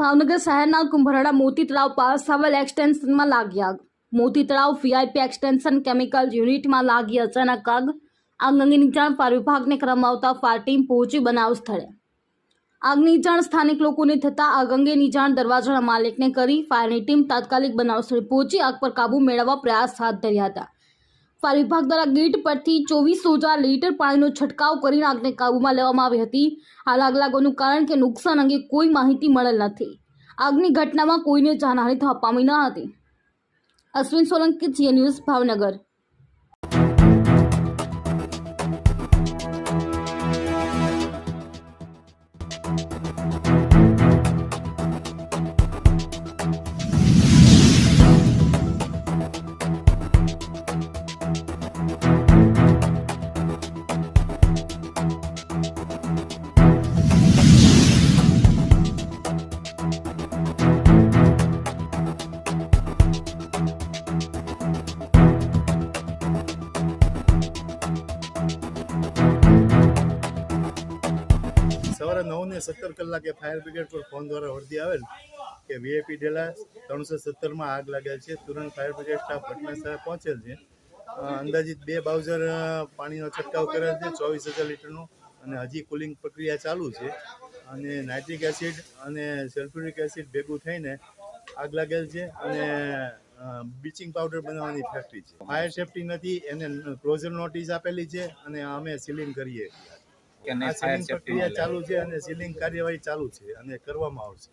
ભાવનગર શહેરના કુંભરડા મોતી તળાવ પાસ આવેલ એક્સટેન્શનમાં લાગી આગ. મોતી તળાવ વીઆઈપી એક્સટેન્શન કેમિકલ યુનિટમાં લાગી અચાનક આગ. આગ અંગેની જાણ ફાયર વિભાગને કરવામાં આવતા ફાયર ટીમ પહોંચી બનાવ સ્થળે. આગની જાણ સ્થાનિક લોકોને થતાં આગ અંગેની જાણ દરવાજાના માલિકને કરી ફાયરની ટીમ તાત્કાલિક બનાવ સ્થળે પહોંચી આગ પર કાબૂ મેળવવા પ્રયાસ હાથ ધર્યા હતા. ફાયર વિભાગ દ્વારા ગેટ પરથી ચોવીસ હજાર લીટર પાણીનો છંટકાવ કરીને આગને કાબૂમાં લેવામાં આવી હતી. હાલ આગ લાગવાનું કારણ કે નુકસાન અંગે કોઈ માહિતી મળેલ નથી. આગની ઘટનામાં કોઈને જાનહાની થવા પામી ન હતી. અશ્વિન સોલંકી, જીએ ન્યૂઝ, ભાવનગર. સવારે નવ ને સત્તર કલાકે ફાયર બ્રિગેડ પર ફોન દ્વારા વર્દી આવેલ કે વીઆઈપી ડેલા ત્રણસો સત્તરમાં આગ લાગેલ છે. તુરંત ફાયર બ્રિગેડ સ્ટાફ ઘટનાસ્થળે પહોંચેલ છે. અંદાજિત બે બાઉઝર પાણીનો છંટકાવ કરેલ છે, ચોવીસ હજાર લીટરનો અને હજી કુલિંગ પ્રક્રિયા ચાલુ છે. અને નાઇટ્રિક એસિડ અને સલ્ફ્યુરિક એસિડ ભેગું થઈને આગ લાગેલ છે અને બ્લીચિંગ પાવડર બનાવવાની ફેક્ટરી છે. ફાયર સેફટી નથી, એને ક્લોઝર નોટિસ આપેલી છે અને અમે સીલિંગ કરીએ કે નહીં ફાયર સેફટી પ્રક્રિયા ચાલુ છે અને સીલિંગ કાર્યવાહી ચાલુ છે અને કરવામાં આવશે.